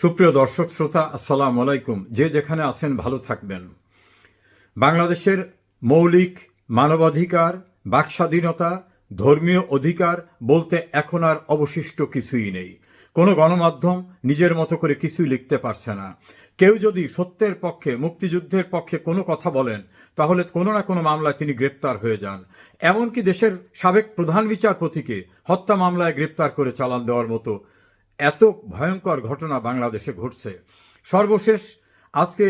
সুপ্রিয় দর্শক, শ্রোতা, আসসালাম আলাইকুম। যে যেখানে আছেন, ভালো থাকবেন। বাংলাদেশের মৌলিক মানবাধিকার, বাকস্বাধীনতা, ধর্মীয় অধিকার বলতে এখন আর অবশিষ্ট কিছুই নেই। কোনো গণমাধ্যম নিজের মতো করে কিছুই লিখতে পারছে না। কেউ যদি সত্যের পক্ষে, মুক্তিযুদ্ধের পক্ষে কোনো কথা বলেন, তাহলে কোনো না কোনো মামলায় তিনি গ্রেপ্তার হয়ে যান। এমনকি দেশের সাবেক প্রধান বিচারপতিকে হত্যা মামলায় গ্রেপ্তার করে চালান দেওয়ার মতো এত ভয়ঙ্কর ঘটনা বাংলাদেশে ঘটছে। সর্বশেষ আজকে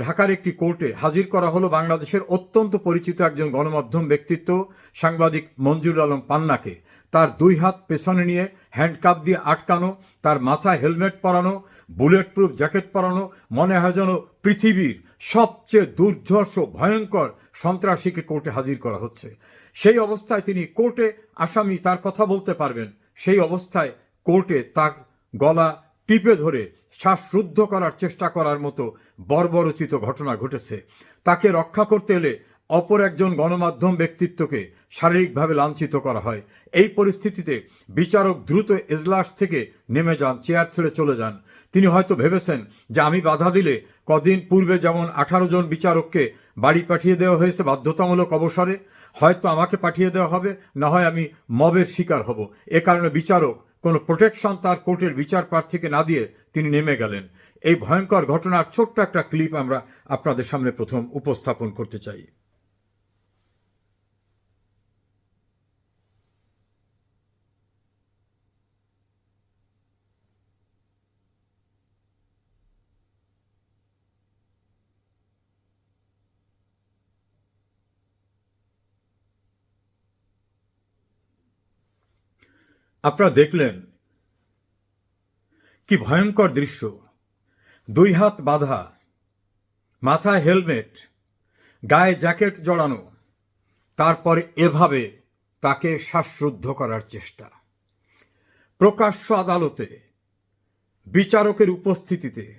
ঢাকার একটি কোর্টে হাজির করা হলো বাংলাদেশের অত্যন্ত পরিচিত একজন গণমাধ্যম ব্যক্তিত্ব, সাংবাদিক মঞ্জুর আলম পান্নাকে। তার দুই হাত পেছনে নিয়ে হ্যান্ডকাপ দিয়ে আটকানো, তার মাথায় হেলমেট পরানো বুলেট প্রুফ জ্যাকেট পরানো, মনে হয় যেন পৃথিবীর সবচেয়ে দুর্ধর্ষ, ভয়ঙ্কর সন্ত্রাসীকে কোর্টে হাজির করা হচ্ছে। সেই অবস্থায় তিনি কোর্টে আসামি তার কথা বলতে পারবেন। সেই অবস্থায় কোর্টে তার গলা টিপে ধরে শ্বাসরুদ্ধ করার চেষ্টা করার মতো বর্বরচিত ঘটনা ঘটেছে। তাকে রক্ষা করতে এলে অপর একজন গণমাধ্যম ব্যক্তিত্বকে শারীরিকভাবে লাঞ্ছিত করা হয়। এই পরিস্থিতিতে বিচারক দ্রুত এজলাস থেকে নেমে যান, চেয়ার ছেড়ে চলে যান। তিনি হয়তো ভেবেছেন যে আমি বাধা দিলে কদিন পূর্বে যেমন আঠারো জন বিচারককে বাড়ি পাঠিয়ে দেওয়া হয়েছে বাধ্যতামূলক অবসরে, হয়তো আমাকে পাঠিয়ে দেওয়া হবে, না হয় আমি মবের শিকার হব। এ কারণে বিচারক কোনো প্রোটেকশন তার কোর্টের বিচার প্রার্থীকে না দিয়ে তিনি নেমে গেলেন। এই ভয়ঙ্কর ঘটনার ছোট্ট একটা ক্লিপ আমরা আপনাদের সামনে প্রথম উপস্থাপন করতে চাই। আপনারা দেখলেন কি ভয়ঙ্কর দৃশ্য। দুই হাত বাঁধা মাথায় হেলমেট, গায়ে জ্যাকেট জড়ানো, তারপরে এভাবে তাকে শ্বাসরুদ্ধ করার চেষ্টা। প্রকাশ্য আদালতে বিচারকের উপস্থিতিতে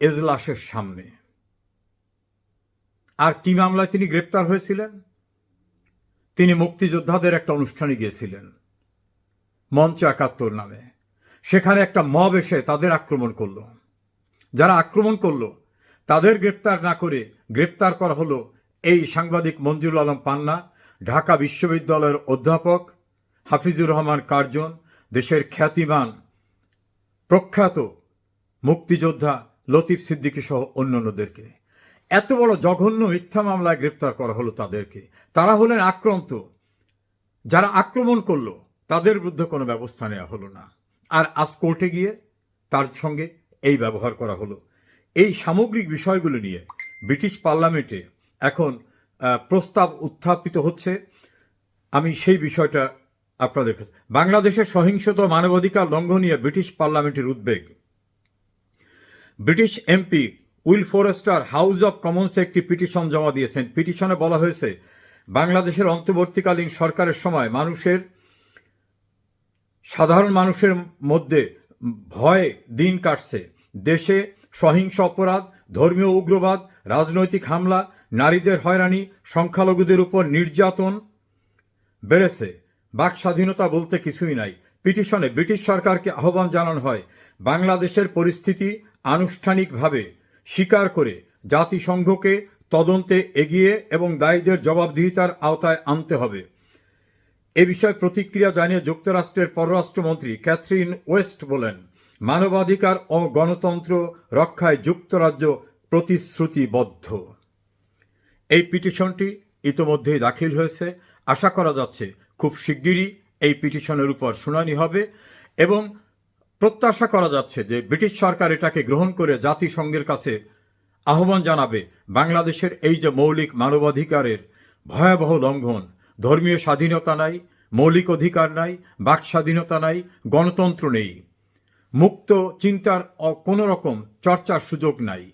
এজলাসের সামনে। আর কি মামলায় তিনি গ্রেপ্তার হয়েছিলেন? তিনি মুক্তিযোদ্ধাদের একটা অনুষ্ঠানে গিয়েছিলেন। মঞ্চ একাত্তর নামে। সেখানে একটা মব এসে তাদের আক্রমণ করল। যারা আক্রমণ করল, তাদের গ্রেপ্তার না করে গ্রেপ্তার করা হলো এই সাংবাদিক মঞ্জুর আলম পান্না, ঢাকা বিশ্ববিদ্যালয়ের অধ্যাপক হাফিজুর রহমান কার্জন, দেশের খ্যাতিমান প্রখ্যাত মুক্তিযোদ্ধা লতিফ সিদ্দিকী সহ অন্যান্যদেরকে। এত বড় জঘন্য মিথ্যা মামলায় গ্রেপ্তার করা হলো তাদেরকে। তারা হলেন আক্রান্ত। যারা আক্রমণ করল তাদের বিরুদ্ধে কোনো ব্যবস্থা নেওয়া হলো না। আর আজ কোর্টে গিয়ে তার সঙ্গে এই ব্যবহার করা হলো। এই সামগ্রিক বিষয়গুলো নিয়ে ব্রিটিশ পার্লামেন্টে এখন প্রস্তাব উত্থাপিত হচ্ছে। আমি সেই বিষয়টা আপনাদের কাছে বাংলাদেশের সহিংসত মানবাধিকার লঙ্ঘনীয় ব্রিটিশ পার্লামেন্টের উদ্বেগ। British MP Will Forrester House of কমন্সে একটি পিটিশন জমা দিয়েছেন। পিটিশনে বলা হয়েছে, বাংলাদেশের অন্তর্বর্তীকালীন সরকারের সময় মানুষের সাধারণ মানুষের মধ্যে ভয়ে দিন কাটছে। দেশে সহিংস অপরাধ, ধর্মীয় উগ্রবাদ, রাজনৈতিক হামলা, নারীদের হয়রানি, সংখ্যালঘুদের উপর নির্যাতন বেড়েছে। বাক স্বাধীনতা বলতে কিছুই নাই। পিটিশনে ব্রিটিশ সরকারকে আহ্বান জানানো হয়, বাংলাদেশের পরিস্থিতি আনুষ্ঠানিকভাবে স্বীকার করে জাতিসংঘকে তদন্তে এগিয়ে এবং দায়ীদের জবাবদিহিতার আওতায় আনতে হবে। এ বিষয়ে প্রতিক্রিয়া জানিয়ে যুক্তরাষ্ট্রের পররাষ্ট্রমন্ত্রী ক্যাথরিন ওয়েস্ট বলেন, মানবাধিকার ও গণতন্ত্র রক্ষায় যুক্তরাজ্য প্রতিশ্রুতিবদ্ধ। এই পিটিশনটি ইতোমধ্যেই দাখিল হয়েছে। আশা করা যাচ্ছে খুব শিগগিরই এই পিটিশনের উপর শুনানি হবে এবং প্রত্যাশা করা যাচ্ছে যে ব্রিটিশ সরকার এটাকে গ্রহণ করে জাতিসংঘের কাছে আহ্বান জানাবে বাংলাদেশের এই যে মৌলিক মানবাধিকারের ভয়াবহ লঙ্ঘন ধর্মীয় স্বাধীনতা নাই, মৌলিক অধিকার নাই, বাক স্বাধীনতা নাই, গণতন্ত্র নেই। মুক্ত চিন্তার কোনো রকম চর্চার সুযোগ নাই।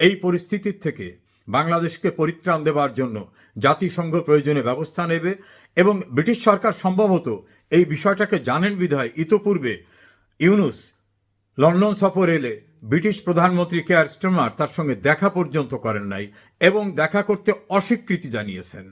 এই পরিস্থিতির থেকে বাংলাদেশকে পরিত্রাণ দেওয়ার জন্য জাতিসংঘ প্রয়োজনে ব্যবস্থা নেবে এবং ব্রিটিশ সরকার সম্ভবত এই বিষয়টাকে জানেন বিধায় ইতোপূর্বে ইউনুস লন্ডন সফর এলে ব্রিটিশ প্রধানমন্ত্রী কেয়ার স্টেমার তার সঙ্গে দেখা পর্যন্ত করেন নাই এবং দেখা করতে অস্বীকৃতি জানিয়েছেন।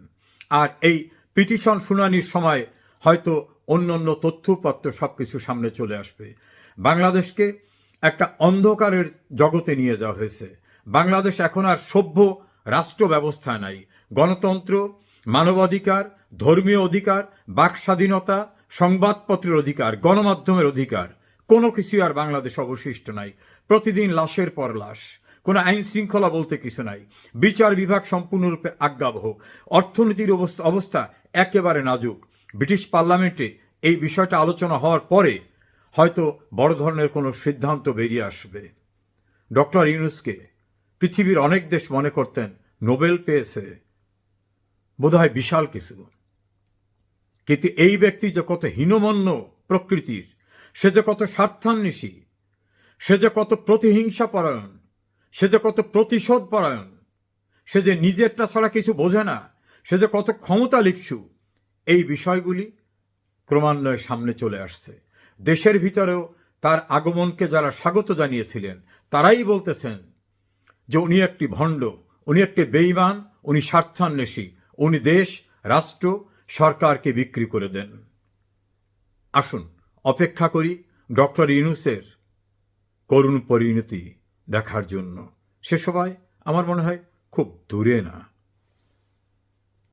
আর এই পিটিশন শুনানির সময় হয়তো অন্য অন্য তথ্যপত্র সব কিছু সামনে চলে আসবে। বাংলাদেশকে একটা অন্ধকারের জগতে নিয়ে যাওয়া হয়েছে। বাংলাদেশ এখন আর সভ্য রাষ্ট্র ব্যবস্থা নাই। গণতন্ত্র, মানবাধিকার, ধর্মীয় অধিকার, বাক স্বাধীনতা, সংবাদপত্রের অধিকার, গণমাধ্যমের অধিকার, কোনো কিছুই আর বাংলাদেশ অবশিষ্ট নাই। প্রতিদিন লাশের পর লাশ। কোনো আইন শৃঙ্খলা বলতে কিছু নাই। বিচার বিভাগ সম্পূর্ণরূপে আজ্ঞাবহ। অর্থনীতির অবস্থা একেবারে নাজুক। ব্রিটিশ পার্লামেন্টে এই বিষয়টা আলোচনা হওয়ার পরে হয়তো বড় ধরনের কোনো সিদ্ধান্ত বেরিয়ে আসবে। ডক্টর ইউনুসকে পৃথিবীর অনেক দেশ মনে করতেন নোবেল পেয়েছে। বোধহয় বিশাল কিছু। কিন্তু এই ব্যক্তি যে কত হীনমন্য প্রকৃতির, সে যে কত স্বার্থান্বেষী, সে যে কত প্রতিহিংসা পরায়ণ সে যে কত প্রতিশোধ পরায়ণ, সে যে নিজেরটা ছাড়া কিছু বোঝে না, সে যে কত ক্ষমতা লিপসু এই বিষয়গুলি ক্রমান্বয়ে সামনে চলে আসছে। দেশের ভিতরেও তার আগমনকে যারা স্বাগত জানিয়েছিলেন, তারাই বলতেছেন যে উনি একটি ভণ্ড, উনি একটি বেইমান উনি স্বার্থান্বেষী, উনি দেশ, রাষ্ট্র, সরকারকে বিক্রি করে দেন। আসুন, অপেক্ষা করি ডক্টর ইউনুসের করুণ পরিণতি দেখার জন্য। সে সবাই আমার মনে হয় খুব দূরে না।